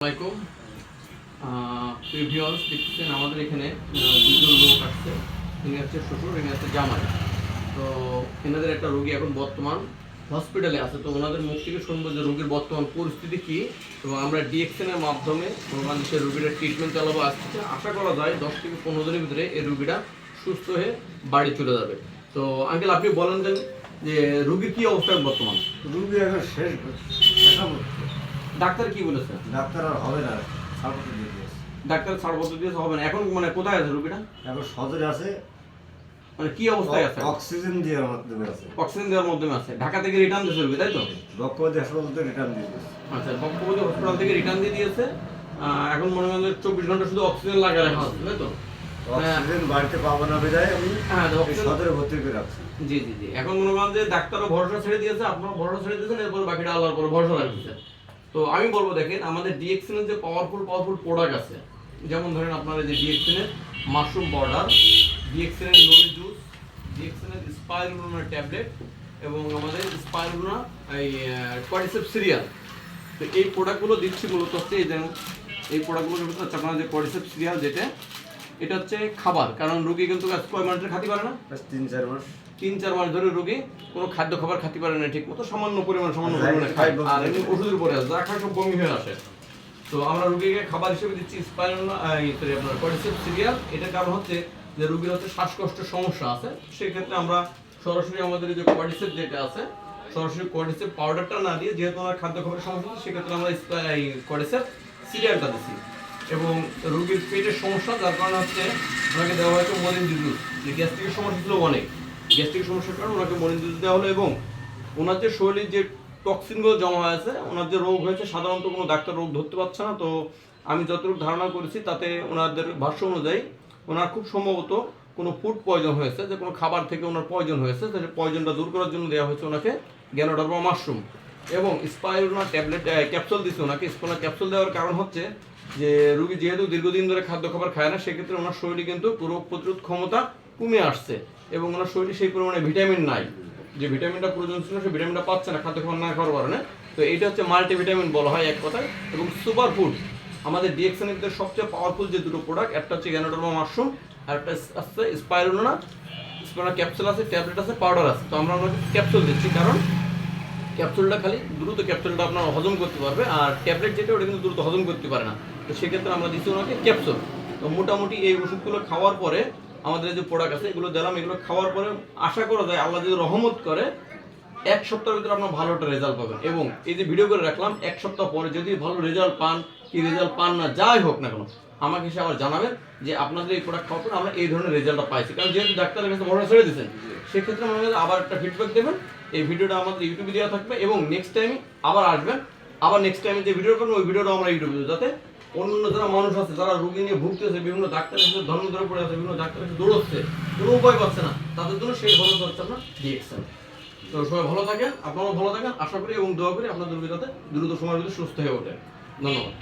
আসসালামাইকুম প্রিভিয়াস দেখতেছেন আমাদের এখানে দুজন লোক আসছে। ইনি হচ্ছে শ্বশুর, ইনি হচ্ছে জামাই। তো এনাদের একটা রোগী এখন বর্তমান হসপিটালে আছে। তো ওনাদের মুখ থেকে শুনব যে রোগীর বর্তমান পরিস্থিতি কি এবং আমরা ডিএক্সএন এর মাধ্যমে ওখানে সে ট্রিটমেন্ট চালাবো থেকে আশা করা যায় দশ থেকে পনেরো দিনের ভিতরে এই রোগীটা সুস্থ হয়ে বাড়ি চলে যাবে। তো আঙ্কেল আপনি বলেন যে রোগীর কি অবস্থা বর্তমান? রুগী এখন শেষ ডাক্তার কি বলেছে? ডাক্তার আর হবে না সাপোর্ট দিয়ে দিয়েছে। ডাক্তার ছাড়পত্র দিয়েছে হবে না। এখন মানে কোথায় আছে রোগীটা? এখন সদরে আছে। মানে কি অবস্থায় আছে? অক্সিজেন দেওয়ার মাধ্যমে আছে। অক্সিজেন দেওয়ার মাধ্যমে আছে। ঢাকা থেকে রিটার্ন দিয়েছে রোগী তাই তো? বক্ষবাদী হাসপাতাল রিটার্ন দিয়ে দিয়েছে। আচ্ছা বক্ষপতি হসপিটাল থেকে রিটার্ন দিয়ে দিয়েছে। এখন মনে হয় চব্বিশ ঘণ্টা শুধু অক্সিজেন লাগা রাখা আছে তাই তো? অক্সিজেন বাড়িতে পাবো না বিদায় আমি হ্যাঁ সদরে ভর্তি করে রাখছি। জি জি জি। এখন মনে করেন যে ডাক্তারও ভরসা ছেড়ে দিয়েছে আপনারা ভরসা ছেড়ে দিয়েছেন এরপর বাকিটা আল্লাহর পরে ভরসা রাখতেছে তো আমি বলব দেখেন, আমাদের ডিএক্সিনের যে পাওয়ারফুল পাওয়ারফুল প্রোডাক্ট আছে, যেমন ধরেন আপনার যে ডিএক্সনের মাশরুম পাউডার ডিএক্সএন এর লোলি জুস ডিএক্সএন এর স্পাইরুলনা ট্যাবলেট এবং আমাদের স্পাইরুলনা এই কোয়াডিসেপ সিরিয়াল তো এই প্রোডাক্টগুলো দিচ্ছি মূলত হচ্ছে এই যেমন এই প্রোডাক্টগুলো হচ্ছে আপনার যে কোয়াডিসেপ সিরিয়াল যেটা, এটা হচ্ছে খাবার, কারণ রোগী কিন্তু কয় মাসের খাতে পারে না? তিন, চার মাস। তিন চার মাস ধরে রোগী কোনো খাদ্য খাবার খেতে পারে না ঠিক মতো সামান্য পরিমাণ সামান্য আচ্ছা, পরিমাণে খায়। আর এমনি ওষুধের উপরে আছে যা খায় সব বমি হয়ে আসে। তো আমরা রোগীকে খাবার হিসেবে দিচ্ছি সরি আপনার কর্টিসেপ সিরিয়াল এটার কারণ হচ্ছে যে রোগীর হচ্ছে শ্বাসকষ্টের সমস্যা আছে। সেই ক্ষেত্রে আমরা সরাসরি আমাদের যে কর্টিসেপ যেটা আছে সরাসরি কর্টিসেপ পাউডারটা না দিয়ে যেহেতু আমার খাদ্য খাবারের সমস্যা আছে সেক্ষেত্রে আমরা স্পা- এই কর্টিসেপ সিরিয়ালটা দিচ্ছি। এবং রুগীর পেটের সমস্যা যার কারণে হচ্ছে ওনাকে দেওয়া হয়েছে মরিন জুস যে গ্যাস্ট্রিকের সমস্যা ছিল অনেক। গ্যাস্ট্রিক সমস্যার কারণে ওনাকে জুস দেওয়া হলো এবং ওনার যে শরীরে যে টক্সিনগুলো জমা হয়েছে, ওনার যে রোগ হয়েছে, সাধারণত কোনো ডাক্তার রোগ ধরতে পারছে না। তো আমি যতটুকু ধারণা করেছি, তাতে ওনাদের ভাষ্য অনুযায়ী ওনার খুব সম্ভবত কোনো ফুড পয়জন হয়েছে, যে কোনো খাবার থেকে ওনার পয়জন হয়েছে তো সেই পয়জনটা দূর করার জন্য দেওয়া হয়েছে ওনাকে গ্যানোডার্মা মাশরুম এবং স্পাইরুনা ট্যাবলেট ক্যাপসুল দিচ্ছে ওনাকে। স্পাইরুনা ক্যাপসুল দেওয়ার কারণ হচ্ছে যে রুগী যেহেতু দীর্ঘদিন ধরে খাদ্য খাবার খায় না, সেক্ষেত্রে ওনার শরীরে কিন্তু রোগ প্রতিরোধ ক্ষমতা কমে আসছে এবং ওনার শরীরে সেই পরিমাণে ভিটামিন নাই। যে ভিটামিনটা প্রয়োজন ছিল, সেই ভিটামিনটা পাচ্ছে না, খাদ্য খাবার না খাওয়ার কারণে। তো এটা হচ্ছে মাল্টিভিটামিন বলা হয় এক কথায়। এবং সুপার ফুড আমাদের ডিএক্সএনের সবচেয়ে পাওয়ারফুল যে দুটো প্রোডাক্ট একটা হচ্ছে গ্যানোডার্মা মাশরুম আর একটা আছে স্পাইরুনা স্পাইরুনা ক্যাপসুল আছে ট্যাবলেট আছে পাউডার আছে। তো আমরা ওনাকে ক্যাপসুল দিচ্ছি কারণ ক্যাপসুলটা খালি দ্রুত ক্যাপসুলটা আপনার হজম করতে পারবে, আর ট্যাবলেট যেটা, ওটা কিন্তু দ্রুত হজম করতে পারে না। তো সেক্ষেত্রে আমরা দিচ্ছি ওনাকে ক্যাপসুল তো মোটামুটি এই ওষুধগুলো খাওয়ার পরে আমাদের যে প্রোডাক্ট আছে, এগুলো দিলাম, এগুলো খাওয়ার পরে আশা করা যায় আল্লাহ যদি রহমত করে, এক সপ্তাহের ভিতরে আপনার ভালো একটা রেজাল্ট পাবেন। এবং এই যে ভিডিও করে রাখলাম, এক সপ্তাহ পরে যদি ভালো রেজাল্ট পান, কি রেজাল্ট পান না, যাই হোক না কেন, আমাকে এসে আবার জানাবেন যে আপনাদের এই প্রোডাক্ট খাওয়ার পরে আমরা এই ধরনের রেজাল্টটা পাইছি। কারণ যেহেতু ডাক্তারের কাছে ভরসা ছেড়ে দিয়েছেন, সেক্ষেত্রে হয় আবার একটা ফিডব্যাক দেবেন। এই ভিডিওটা আমাদের ইউটিউবে দেওয়া থাকবে এবং নেক্সট টাইম আবার আসবেন। আবার নেক্সট টাইমে যে ভিডিও করবেন, ওই ভিডিওটা আমরা ইউটিউবে যাতে অন্য যারা মানুষ আছে, যারা রুগী নিয়ে ভুগতেছে বিভিন্ন ডাক্তারের কাছে ধর্ম ধরে পড়ে আছে, বিভিন্ন ডাক্তারের কাছে দৌড়চ্ছে, কোনো উপায় পাচ্ছে না। তাদের জন্য সেই খরচ হচ্ছে আপনার ডিএক্সএল তো সবাই ভালো থাকেন, আপনারাও ভালো থাকেন, আশা করি এবং দোয়া করি আপনাদের রোগী যাতে দ্রুত সময়ের ভিতরে সুস্থ হয়ে ওঠে। ধন্যবাদ।